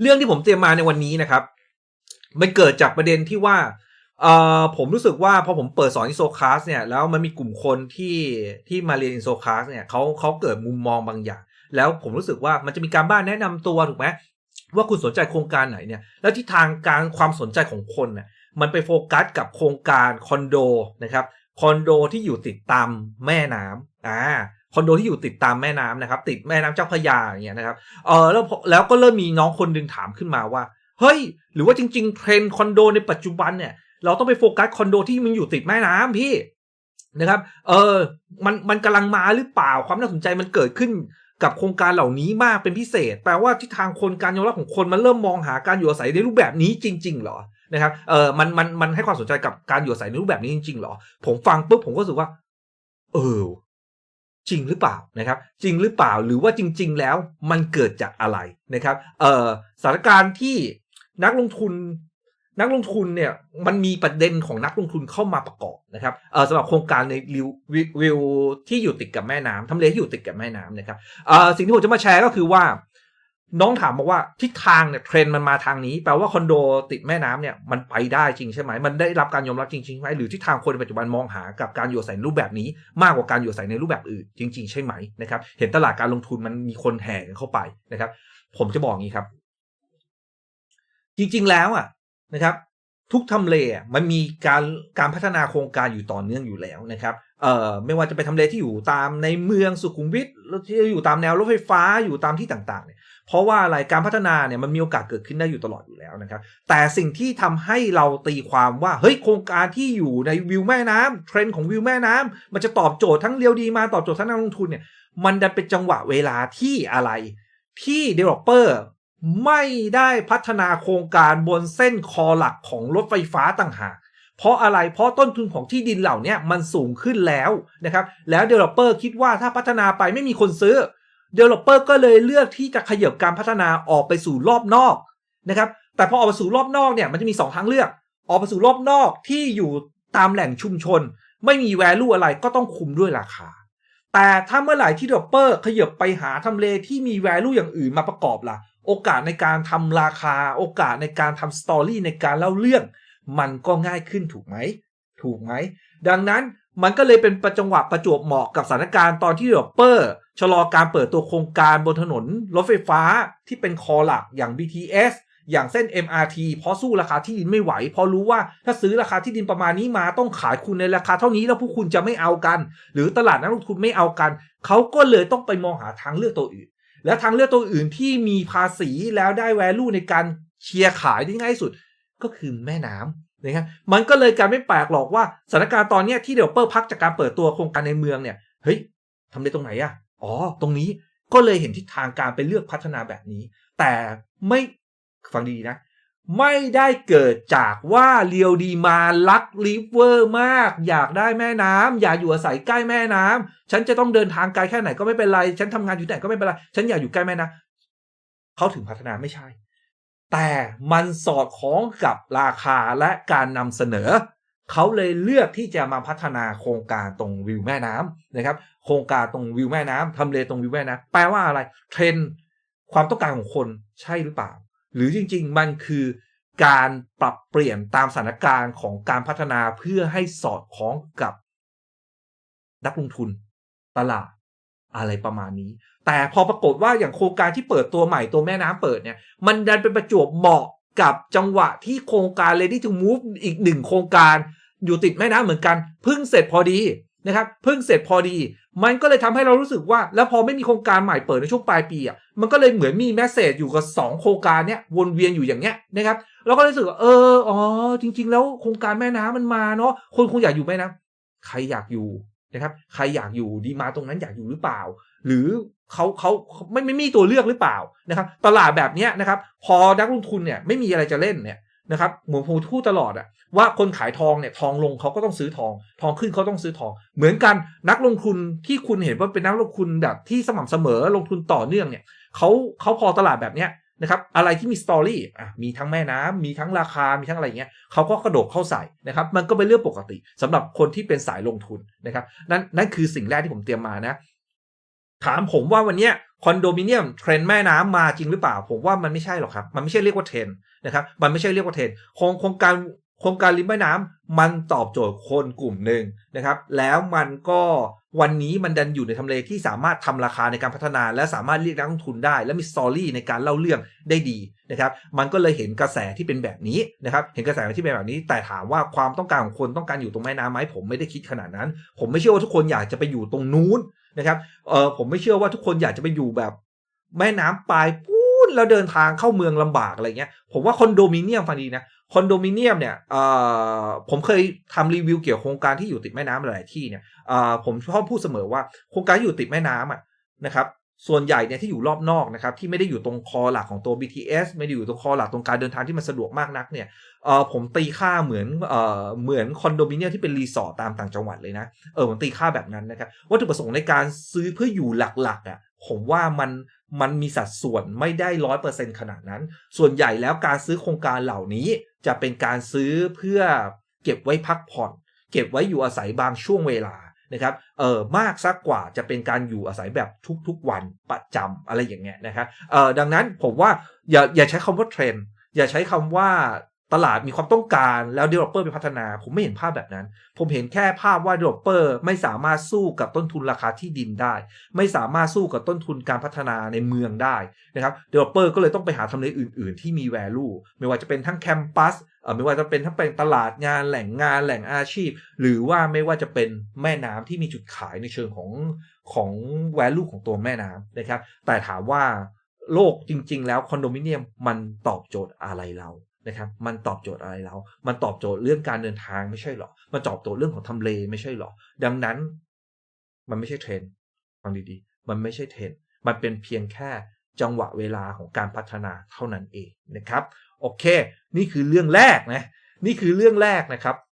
เรื่องที่ผมเตรียมมาในวันนี้นะครับ มันเกิดจากประเด็นที่ว่าเอ่อผมรู้สึกว่าพอผมเปิดสอนอินโซคลาสเนี่ยแล้วมันมีกลุ่มคนที่ที่มาเรียนอินโซคลาสเนี่ยเขาเขาเกิดมุมมองบางอย่าง แล้วผมรู้สึกว่ามันจะมีการบ้านแนะนำตัวถูกไหมว่าคุณสนใจโครงการไหนเนี่ย แล้วที่ทางการความสนใจของคนเนี่ยมันไปโฟกัสกับโครงการคอนโดนะครับคอนโดที่อยู่ติดตามแม่น้ำอ่า คอนโดที่อยู่ติดตามแม่น้ำนะครับ ติดแม่น้ำเจ้าพระยาอย่างเงี้ยนะครับเออแล้วพอแล้วก็เริ่มมีน้องคนหนึ่งถามขึ้นมาว่า เฮ้ย หรือว่าจริง ๆ เทรนคอนโดในปัจจุบันเนี่ย เราต้องไปโฟกัสคอนโดที่มันอยู่ติดแม่น้ำพี่นะครับ เออมันมันกำลังมาหรือเปล่าความน่าสนใจมันเกิดขึ้นกับโครงการเหล่านี้มากเป็นพิเศษ แปลว่าที่ทางคนการยอมรับของคนมันเริ่มมองหาการอยู่อาศัยในรูปแบบนี้จริงๆเหรอนะครับเออมันมันมันให้ความสนใจกับการอยู่อาศัยในรูปแบบนี้จริงๆเหรอ ผมฟังปุ๊บผมก็รู้สึกว่า เออ จริงหรือเปล่านะครับ จริงหรือเปล่าหรือว่าจริง ๆ แล้วมันเกิดจากอะไรนะครับเอ่อสถานการณ์ที่นักลงทุนนักลงทุนเนี่ยมันมีประเด็นของนักลงทุนเข้ามาประกอบนะครับเออสำหรับโครงการในวิววิวที่อยู่ติดกับแม่น้ำทำเลที่อยู่ติดกับแม่น้ำนะครับเออสิ่งที่ผมจะมาแชร์ก็คือว่า น้องถามบอกว่าทิศทางเนี่ยเทรนมันมาทางนี้ แปลว่าคอนโดติดแม่น้ำเนี่ยมันไปได้จริงใช่ไหมมันได้รับการยอมรับจริงๆใช่ไหมหรือทิศทางคนในปัจจุบันมองหากับการอยู่อาศัยรูปแบบนี้ มากกว่าการอยู่อาศัยในรูปแบบอื่นจริง ๆ ใช่ไหมนะครับเห็นตลาดการลงทุนมันมีคนแห่เข้าไปนะครับ ผมจะบอกงี้ครับ จริง ๆ แล้วอะนะครับ ทุกทำเลมันมีการการพัฒนาโครงการอยู่ต่อเนื่องอยู่แล้วนะครับเอ่อไม่ว่าจะเป็นทำเลที่อยู่ตามในเมืองสุขุมวิทที่อยู่ตามแนวรถไฟฟ้าอยู่ตามที่ต่างๆเนี่ย เพราะว่าอะไรการพัฒนาเนี่ยมันมีโอกาสเกิดขึ้นได้อยู่ตลอดอยู่แล้วนะครับ แต่สิ่งที่ทำให้เราตีความว่าเฮ้ยโครงการที่อยู่ในวิวแม่น้ำเทรนด์ของวิวแม่น้ำมันจะตอบโจทย์ทั้งเรียวดีมาตอบโจทย์ทั้งนักลงทุนเนี่ยมันดันเป็นจังหวะเวลาที่อะไร ที่ developer ไม่ได้พัฒนาโครงการบนเส้นคอหลักของรถไฟฟ้าต่างหากเพราะอะไร เพราะต้นทุนของที่ดินเหล่านี้มันสูงขึ้นแล้วนะครับ แล้ว developer คิดว่าถ้าพัฒนาไปไม่มีคนซื้อ developer ก็เลยเลือกที่จะขยับการพัฒนาออกไปสู่รอบนอกนะครับ แต่พอออกไปสู่รอบนอกเนี่ยมันจะมี 2 ทางเลือก ออกไปสู่รอบนอกที่อยู่ตามแหล่งชุมชน ไม่มี value อะไรก็ต้องคุมด้วยราคา แต่ถ้าเมื่อไหร่ที่ developer ขยับไปหาทำเลที่มี value อย่างอื่นมาประกอบล่ะ โอกาสในการทำราคา โอกาสในการทำสตอรี่ในการเล่าเรื่อง มันก็ง่ายขึ้นถูกไหมถูกไหม ดังนั้น มันก็เลยเป็นประจังหวะประจวบเหมาะกับสถานการณ์ตอนที่ developer ชะลอการเปิดตัวโครงการบนถนนรถไฟฟ้าที่เป็นคอหลักอย่าง BTS อย่างเส้น MRT เพราะสู้ราคาที่ดินไม่ไหว เพราะรู้ว่าถ้าซื้อราคาที่ดินประมาณนี้มาต้องขายคุณในราคาเท่านี้แล้วพวกคุณจะไม่เอากัน หรือตลาดนักลงทุนไม่เอากัน เขาก็เลยต้องไปมองหาทางเลือกตัวอื่น และทางเลือกตัวอื่นที่มีภาษีแล้วได้ value ในการเชียร์ขายได้ง่ายสุด ก็คือแม่น้ำ นะครับมันก็เลยการไม่แปลกหรอกว่าสถานการณ์ตอนนี้ที่เดลเปอร์พักจากการเปิดตัวโครงการในเมืองเนี่ยเฮ้ยทำได้ตรงไหนอะอ๋อ ตรงนี้ก็เลยเห็นทิศทางการไปเลือกพัฒนาแบบนี้ แต่ไม่ฟังดีๆนะ ไม่ได้เกิดจากว่าเรียวดีมาลักลิเวอร์มาก อยากได้แม่น้ำอยากอยู่อาศัยใกล้แม่น้ำฉันจะต้องเดินทางไกลแค่ไหนก็ไม่เป็นไร ฉันทำงานอยู่ไหนก็ไม่เป็นไร ฉันอยากอยู่ใกล้แม่น้ำเขาถึงพัฒนาไม่ใช่ แต่มันสอดคล้องกับราคาและการนำเสนอ เขาเลยเลือกที่จะมาพัฒนาโครงการตรงวิวแม่น้ำนะครับ โครงการตรงวิวแม่น้ำทำเลตรงวิวแม่น้ำแปลว่าอะไร เทรนความต้องการของคนใช่หรือเปล่า หรือจริง ๆ มันคือการปรับเปลี่ยนตามสถานการณ์ของการพัฒนาเพื่อให้สอดคล้องกับนักลงทุนตลาด อะไรประมาณนี้ แต่พอปรากฏว่าอย่างโครงการที่เปิดตัวใหม่ตัวแม่น้ำเปิดเนี่ย มันดันเป็นประจวบเหมาะกับจังหวะที่โครงการ Ready to Move อีกหนึ่งโครงการอยู่ติดแม่น้ำเหมือนกันพิ่งเสร็จพอดีนะครับพิ่งเสร็จพอดี มันก็เลยทำให้เรารู้สึกว่า แล้วพอไม่มีโครงการใหม่เปิดในช่วงปลายปีอะมันก็เลยเหมือนมีแมสเซจอยู่กับ 2 โครงการเนี้ยวนเวียนอยู่อย่างเงี้ยนะครับเราก็รู้สึกว่าเอออ๋อจริง ๆ แล้วโครงการแม่น้ำมันมาเนาะคนคงอยากอยู่แม่น้ำใครอยากอยู่ นะครับใครอยากอยู่ดีมาตรงนั้นอยากอยู่หรือเปล่า หรือเขาเขาไม่ไม่มีตัวเลือกหรือเปล่านะครับ ตลาดแบบนี้นะครับ พอนักลงทุนเนี่ยไม่มีอะไรจะเล่นเนี่ยนะครับเหมือนผมพูดตลอดอะว่าคนขายทองเนี่ยทองลงเขาก็ต้องซื้อทอง ทองขึ้นเขาต้องซื้อทอง เหมือนกันนักลงทุนที่คุณเห็นว่าเป็นนักลงทุนแบบที่สม่ำเสมอลงทุนต่อเนื่องเนี่ยเขาเขาพอตลาดแบบเนี้ย นะครับอะไรที่มีสตอรี่มีทั้งแม่น้ำมีทั้งราคา มีทั้งอะไรเงี้ยเขาก็กระโดดเข้าใส่นะครับ มันก็เป็นเรื่องปกติสำหรับคนที่เป็นสายลงทุนนะครับ นั่นนั่นคือสิ่งแรกที่ผมเตรียมมานะ ถามผมว่าวันเนี้ยคอนโดมิเนียมเทรนแม่น้ำมาจริงหรือเปล่า ผมว่ามันไม่ใช่หรอกครับ มันไม่ใช่เรียกว่าเทรนนะครับ มันไม่ใช่เรียกว่าเทรนโครงโครงการโครงการริมแม่น้ำมันตอบโจทย์คนกลุ่มหนึ่งนะครับ แล้วมันก็ วันนี้มันดันอยู่ในทำเลที่สามารถทำราคาในการพัฒนาและสามารถเรียกนักลงทุนได้ และมีสตอรี่ในการเล่าเรื่องได้ดีนะครับมันก็เลยเห็นกระแสที่เป็นแบบนี้นะครับเห็นกระแสที่เป็นแบบนี้ แต่ถามว่าความต้องการของคนต้องการอยู่ตรงแม่น้ำไหมผมไม่ได้คิดขนาดนั้น ผมไม่เชื่อว่าทุกคนอยากจะไปอยู่ตรงนู้นนะครับเออผมไม่เชื่อว่าทุกคนอยากจะไปอยู่แบบ แม่น้ำปลายปู นแล้วเดินทางเข้าเมืองลำบากอะไรเงี้ย ผมว่าคอนโดมิเนียมฟังดีนะคอนโดมิเนียมเนี่ยเอ่อผมเคยทำรีวิวเกี่ยวกับโครงการที่อยู่ติดแม่น้ำหลายที่เนี่ยเอ่อผมชอบพูดเสมอว่าโครงการที่อยู่ติดแม่น้ำอะนะครับส่วนใหญ่เนี่ยที่อยู่รอบนอกนะครับที่ไม่ได้อยู่ตรงคอหลักของตัว BTS ไม่ได้อยู่ตรงคอหลักตรงการเดินทางที่มันสะดวกมากนักเนี่ยเออผมตีค่าเหมือนเออเหมือนคอนโดมิเนียมที่เป็นรีสอร์ทตามต่างจังหวัดเลยนะเออผมตีค่าแบบนั้นนะครับวัตถุประสงค์ในการซื้อเพื่ออยู่หลักๆอะผมว่ามัน มันมีสัดส่วนไม่ได้ร้อยเปอร์เซ็นขนาดนั้น ส่วนใหญ่แล้วการซื้อโครงการเหล่านี้ จะเป็นการซื้อเพื่อเก็บไว้พักผ่อน เก็บไว้อยู่อาศัยบางช่วงเวลานะครับ เออมากสักกว่าจะเป็นการอยู่อาศัยแบบทุกๆวันประจำอะไรอย่างเงี้ยนะครับ เออดังนั้นผมว่าอย่าอย่าใช้คำว่าเทรนด์อย่าใช้คำว่า ตลาดมีความต้องการแล้ว developer ไปพัฒนา ผมไม่เห็นภาพแบบนั้น ผมเห็นแค่ภาพว่า developer ไม่สามารถสู้กับต้นทุนราคาที่ดินได้ ไม่สามารถสู้กับต้นทุนการพัฒนาในเมืองได้นะครับ developer ก็เลยต้องไปหาทำเลอื่น ๆ ที่มี value ไม่ว่าจะเป็นทั้งแคมปัสไม่ว่าจะเป็นทั้งเป็นตลาดงานแหล่งงานแหล่งอาชีพ หรือว่าไม่ว่าจะเป็นแม่น้ำที่มีจุดขายในเชิงของของ value ของตัวแม่น้ำนะครับ แต่ถามว่าโลกจริง ๆ แล้วคอนโดมิเนียมมันตอบโจทย์อะไรเรา นะครับมันตอบโจทย์อะไรเรา มันตอบโจทย์เรื่องการเดินทางไม่ใช่หรอ มันตอบโจทย์เรื่องของทำเลไม่ใช่หรอ ดังนั้นมันไม่ใช่เทรนด์ฟังดีๆ มันไม่ใช่เทรนด์มันเป็นเพียงแค่จังหวะเวลาของการพัฒนาเท่านั้นเองนะครับ โอเค นี่คือเรื่องแรกนะ นี่คือเรื่องแรกนะครับ